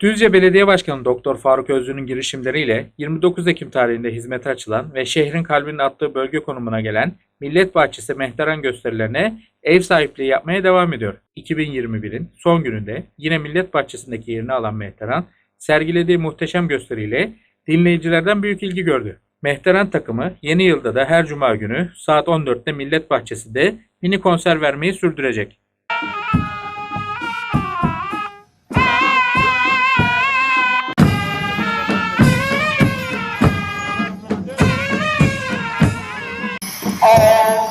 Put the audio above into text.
Düzce Belediye Başkanı Doktor Faruk Özlü'nün girişimleriyle 29 Ekim tarihinde hizmete açılan ve şehrin kalbinin attığı bölge konumuna gelen Millet Bahçesi Mehteran gösterilerine ev sahipliği yapmaya devam ediyor. 2021'in son gününde yine Millet Bahçesi'ndeki yerini alan Mehteran, sergilediği muhteşem gösteriyle dinleyicilerden büyük ilgi gördü. Mehteran takımı yeni yılda da her cuma günü saat 14'te Millet Bahçesi'nde mini konser vermeyi sürdürecek. all